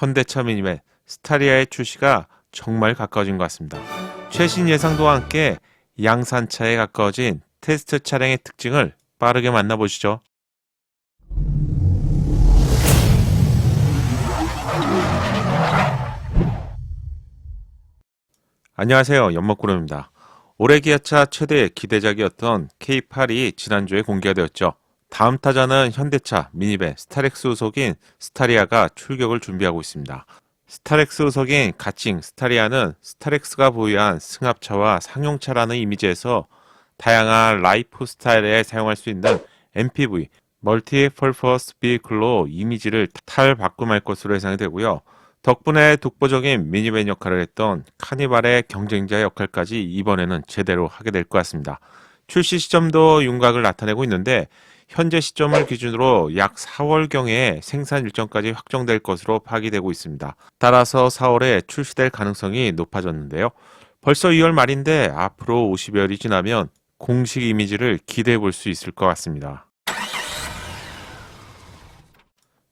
현대차 미니밴 스타리아의 출시가 정말 가까워진 것 같습니다. 최신 예상도와 함께 양산차에 가까워진 테스트 차량의 특징을 빠르게 만나보시죠. 안녕하세요. 연먹구름입니다. 올해 기아차 최대 기대작이었던 K8이 지난주에 공개가 되었죠. 다음 타자는 현대차 미니밴 스타렉스 후속인 스타리아가 출격을 준비하고 있습니다. 스타렉스 후속인 가칭 스타리아는 스타렉스가 보유한 승합차와 상용차라는 이미지에서 다양한 라이프 스타일에 사용할 수 있는 MPV 멀티 퍼포스 비클로 이미지를 탈바꿈할 것으로 예상이 되고요. 덕분에 독보적인 미니밴 역할을 했던 카니발의 경쟁자 역할까지 이번에는 제대로 하게 될 것 같습니다. 출시 시점도 윤곽을 나타내고 있는데 현재 시점을 기준으로 약 4월경에 생산 일정까지 확정될 것으로 파기되고 있습니다. 따라서 4월에 출시될 가능성이 높아졌는데요. 벌써 2월 말인데 앞으로 50여일이 지나면 공식 이미지를 기대해 볼 수 있을 것 같습니다.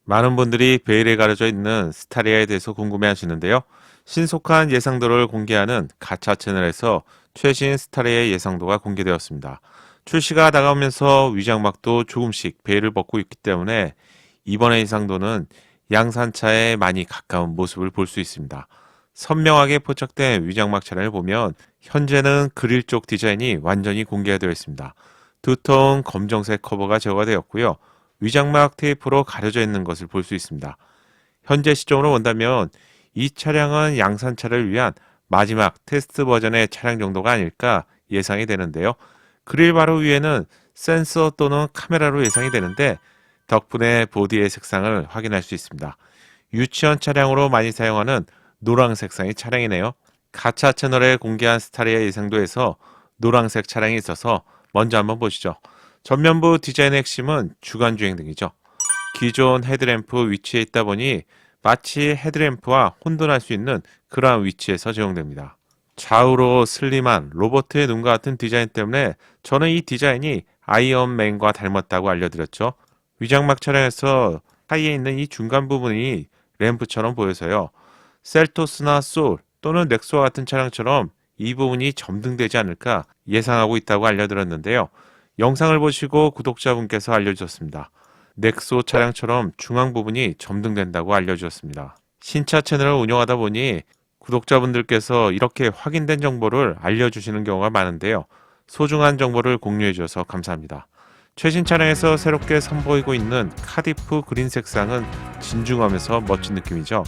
많은 분들이 베일에 가려져 있는 스타리아에 대해서 궁금해 하시는데요. 신속한 예상도를 공개하는 가차 채널에서 최신 스타리아의 예상도가 공개되었습니다. 출시가 다가오면서 위장막도 조금씩 베일을 벗고 있기 때문에 이번의 예상도는 양산차에 많이 가까운 모습을 볼 수 있습니다. 선명하게 포착된 위장막 차량을 보면 현재는 그릴 쪽 디자인이 완전히 공개가 되어 있습니다. 두통 검정색 커버가 제거가 되었고요. 위장막 테이프로 가려져 있는 것을 볼 수 있습니다. 현재 시점으로 본다면 이 차량은 양산차를 위한 마지막 테스트 버전의 차량 정도가 아닐까 예상이 되는데요. 그릴 바로 위에는 센서 또는 카메라로 예상이 되는데 덕분에 보디의 색상을 확인할 수 있습니다. 유치원 차량으로 많이 사용하는 노란색 상의 차량이네요. 가차 채널에 공개한 스타리아 예상도에서 노란색 차량이 있어서 먼저 한번 보시죠. 전면부 디자인의 핵심은 주간 주행 등이죠. 기존 헤드램프 위치에 있다 보니 마치 헤드램프와 혼돈할 수 있는 그러한 위치에서 제공됩니다. 좌우로 슬림한 로버트의 눈과 같은 디자인 때문에 저는 이 디자인이 아이언맨과 닮았다고 알려드렸죠. 위장막 차량에서 사이에 있는 이 중간 부분이 램프처럼 보여서요. 셀토스나 솔 또는 넥소와 같은 차량처럼 이 부분이 점등되지 않을까 예상하고 있다고 알려드렸는데요. 영상을 보시고 구독자분께서 알려주셨습니다. 넥소 차량처럼 중앙 부분이 점등된다고 알려주셨습니다. 신차 채널을 운영하다 보니 구독자분들께서 이렇게 확인된 정보를 알려주시는 경우가 많은데요. 소중한 정보를 공유해 주셔서 감사합니다. 최신 차량에서 새롭게 선보이고 있는 카디프 그린 색상은 진중하면서 멋진 느낌이죠.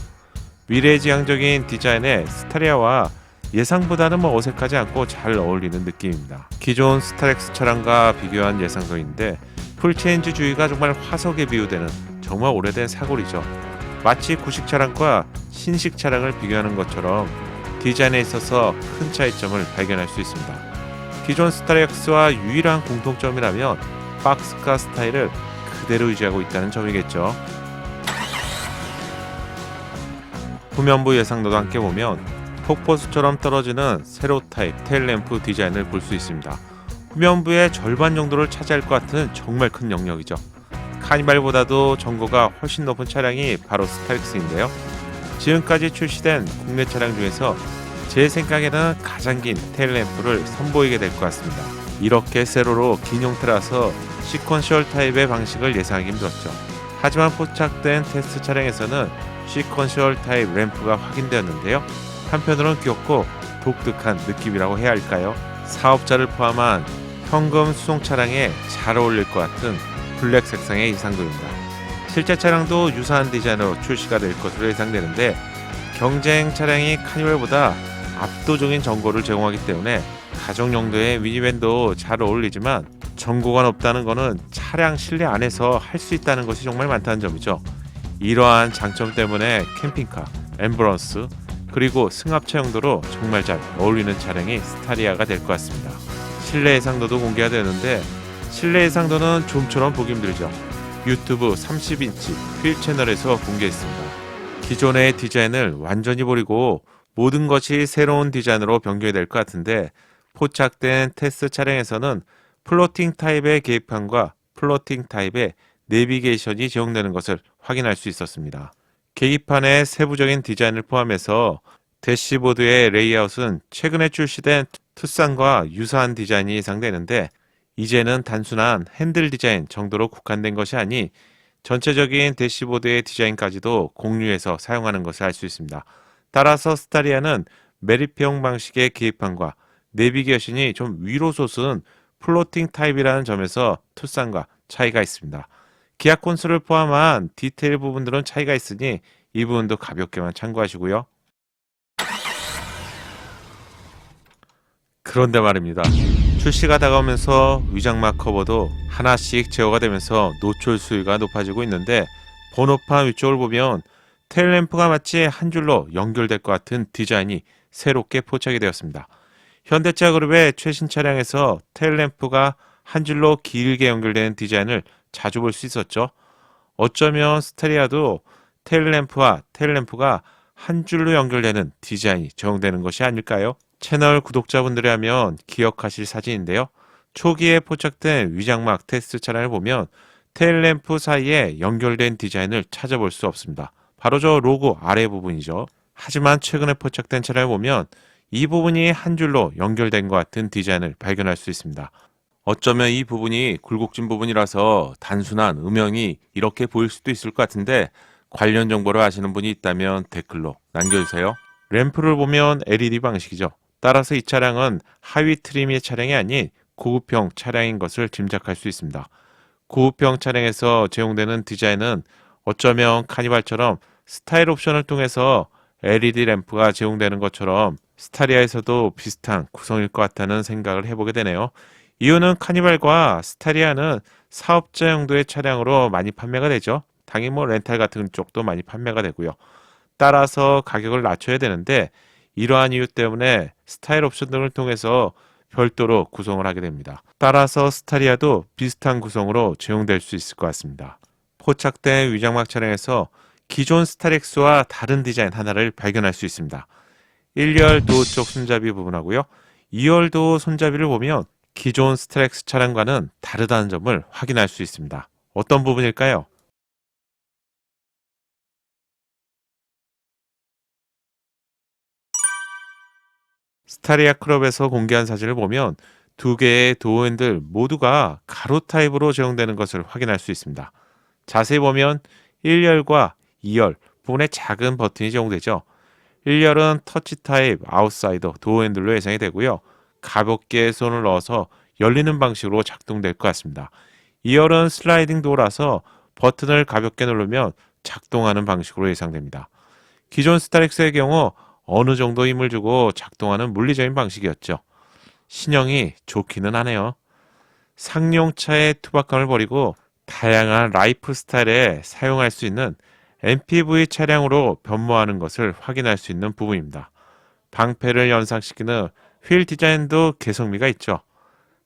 미래지향적인 디자인의 스타리아와 예상보다는 뭐 어색하지 않고 잘 어울리는 느낌입니다. 기존 스타렉스 차량과 비교한 예상도인데 풀체인지 주의가 정말 화석에 비유되는 정말 오래된 사골이죠. 마치 구식 차량과 신식 차량을 비교하는 것처럼 디자인에 있어서 큰 차이점을 발견할 수 있습니다. 기존 스타렉스와 유일한 공통점이라면 박스카 스타일을 그대로 유지하고 있다는 점이겠죠. 후면부 예상도도 함께 보면 폭포수처럼 떨어지는 세로 타입 테일램프 디자인을 볼 수 있습니다. 후면부의 절반 정도를 차지할 것 같은 정말 큰 영역이죠. 카니발보다도 전고가 훨씬 높은 차량이 바로 스타렉스인데요. 지금까지 출시된 국내 차량 중에서 제 생각에는 가장 긴 테일램프를 선보이게 될 것 같습니다. 이렇게 세로로 긴 형태라서 시퀀셜 타입의 방식을 예상하기 힘들었죠. 하지만 포착된 테스트 차량에서는 시퀀셜 타입 램프가 확인되었는데요. 한편으로는 귀엽고 독특한 느낌이라고 해야 할까요? 사업자를 포함한 현금 수송 차량에 잘 어울릴 것 같은 블랙 색상의 이상도입니다. 실제 차량도 유사한 디자인으로 출시가 될 것으로 예상되는데 경쟁 차량이 카니발보다 압도적인 전고를 제공하기 때문에 가정 용도의 미니밴도 잘 어울리지만 전고가 높다는 것은 차량 실내 안에서 할 수 있다는 것이 정말 많다는 점이죠. 이러한 장점 때문에 캠핑카, 엠브런스, 그리고 승합차 용도로 정말 잘 어울리는 차량이 스타리아가 될 것 같습니다. 실내 예상도도 공개가 되는데 실내 예상도는 좀처럼 보기 힘들죠. 유튜브 30인치 휠 채널에서 공개했습니다. 기존의 디자인을 완전히 버리고 모든 것이 새로운 디자인으로 변경이 될 것 같은데 포착된 테스트 차량에서는 플로팅 타입의 계기판과 플로팅 타입의 내비게이션이 제공되는 것을 확인할 수 있었습니다. 계기판의 세부적인 디자인을 포함해서 대시보드의 레이아웃은 최근에 출시된 투싼과 유사한 디자인이 예상되는데 이제는 단순한 핸들 디자인 정도로 국한된 것이 아니 전체적인 대시보드의 디자인까지도 공유해서 사용하는 것을 알 수 있습니다. 따라서 스타리아는 메리평 방식의 계기판과 내비게이션이 좀 위로 솟은 플로팅 타입이라는 점에서 투싼과 차이가 있습니다. 기아 콘솔을 포함한 디테일 부분들은 차이가 있으니 이 부분도 가볍게만 참고하시고요. 그런데 말입니다. 출시가 다가오면서 위장막 커버도 하나씩 제어가 되면서 노출 수위가 높아지고 있는데 번호판 위쪽을 보면 테일 램프가 마치 한 줄로 연결될 것 같은 디자인이 새롭게 포착이 되었습니다. 현대차 그룹의 최신 차량에서 테일 램프가 한 줄로 길게 연결되는 디자인을 자주 볼 수 있었죠. 어쩌면 스테리아도 테일 램프와 테일 램프가 한 줄로 연결되는 디자인이 적용되는 것이 아닐까요? 채널 구독자분들이라면 기억하실 사진인데요. 초기에 포착된 위장막 테스트 차량을 보면 테일램프 사이에 연결된 디자인을 찾아볼 수 없습니다. 바로 저 로고 아래 부분이죠. 하지만 최근에 포착된 차량을 보면 이 부분이 한 줄로 연결된 것 같은 디자인을 발견할 수 있습니다. 어쩌면 이 부분이 굴곡진 부분이라서 단순한 음영이 이렇게 보일 수도 있을 것 같은데 관련 정보를 아시는 분이 있다면 댓글로 남겨주세요. 램프를 보면 LED 방식이죠. 따라서 이 차량은 하위 트림의 차량이 아닌 고급형 차량인 것을 짐작할 수 있습니다. 고급형 차량에서 제공되는 디자인은 어쩌면 카니발처럼 스타일 옵션을 통해서 LED 램프가 제공되는 것처럼 스타리아에서도 비슷한 구성일 것 같다는 생각을 해보게 되네요. 이유는 카니발과 스타리아는 사업자 용도의 차량으로 많이 판매가 되죠. 당연히 뭐 렌탈 같은 쪽도 많이 판매가 되고요. 따라서 가격을 낮춰야 되는데 이러한 이유 때문에 스타일 옵션 등을 통해서 별도로 구성을 하게 됩니다. 따라서 스타리아도 비슷한 구성으로 제공될 수 있을 것 같습니다. 포착된 위장막 차량에서 기존 스타렉스와 다른 디자인 하나를 발견할 수 있습니다. 1열 도어 쪽 손잡이 부분하고요. 2열 도어 손잡이를 보면 기존 스트렉스 차량과는 다르다는 점을 확인할 수 있습니다. 어떤 부분일까요? 스타리아 클럽에서 공개한 사진을 보면 두 개의 도어 핸들 모두가 가로 타입으로 제공되는 것을 확인할 수 있습니다. 자세히 보면 1열과 2열 부분에 작은 버튼이 제공되죠. 1열은 터치 타입 아웃사이더 도어 핸들로 예상이 되고요. 가볍게 손을 넣어서 열리는 방식으로 작동될 것 같습니다. 2열은 슬라이딩 도어라서 버튼을 가볍게 누르면 작동하는 방식으로 예상됩니다. 기존 스타렉스의 경우 어느 정도 힘을 주고 작동하는 물리적인 방식이었죠. 신형이 좋기는 하네요. 상용차의 투박감을 버리고 다양한 라이프 스타일에 사용할 수 있는 MPV 차량으로 변모하는 것을 확인할 수 있는 부분입니다. 방패를 연상시키는 휠 디자인도 개성미가 있죠.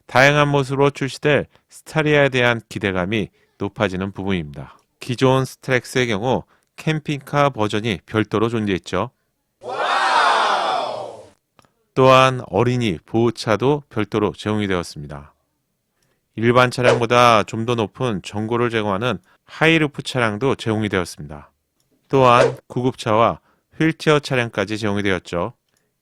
다양한 모습으로 출시될 스타리아에 대한 기대감이 높아지는 부분입니다. 기존 스트렉스의 경우 캠핑카 버전이 별도로 존재했죠. 또한 어린이 보호차도 별도로 제공이 되었습니다. 일반 차량보다 좀 더 높은 전고를 제공하는 하이루프 차량도 제공이 되었습니다. 또한 구급차와 휠체어 차량까지 제공이 되었죠.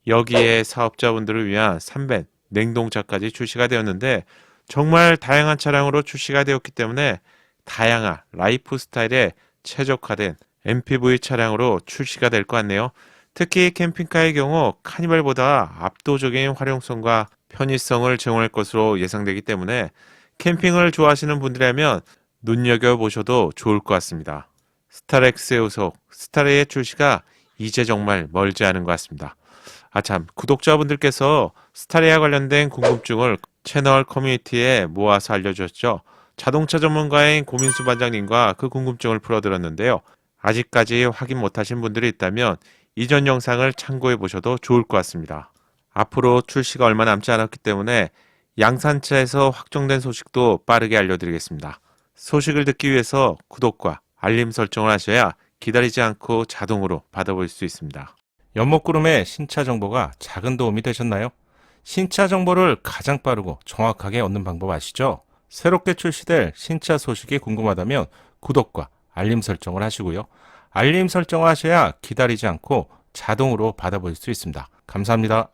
여기에 사업자분들을 위한 3벤 냉동차까지 출시가 되었는데 정말 다양한 차량으로 출시가 되었기 때문에 다양한 라이프 스타일에 최적화된 MPV 차량으로 출시가 될 것 같네요. 특히 캠핑카의 경우 카니발보다 압도적인 활용성과 편의성을 제공할 것으로 예상되기 때문에 캠핑을 좋아하시는 분들이라면 눈여겨보셔도 좋을 것 같습니다. 스타렉스의 후속 스타레의 출시가 이제 정말 멀지 않은 것 같습니다. 아참 구독자분들께서 스타레아 관련된 궁금증을 채널 커뮤니티에 모아서 알려주셨죠. 자동차 전문가인 고민수 반장님과 그 궁금증을 풀어드렸는데요. 아직까지 확인 못하신 분들이 있다면 이전 영상을 참고해 보셔도 좋을 것 같습니다. 앞으로 출시가 얼마 남지 않았기 때문에 양산차에서 확정된 소식도 빠르게 알려드리겠습니다. 소식을 듣기 위해서 구독과 알림 설정을 하셔야 기다리지 않고 자동으로 받아볼 수 있습니다. 연목구름의 신차 정보가 작은 도움이 되셨나요? 신차 정보를 가장 빠르고 정확하게 얻는 방법 아시죠? 새롭게 출시될 신차 소식이 궁금하다면 구독과 알림 설정을 하시고요. 알림 설정하셔야 기다리지 않고 자동으로 받아볼 수 있습니다. 감사합니다.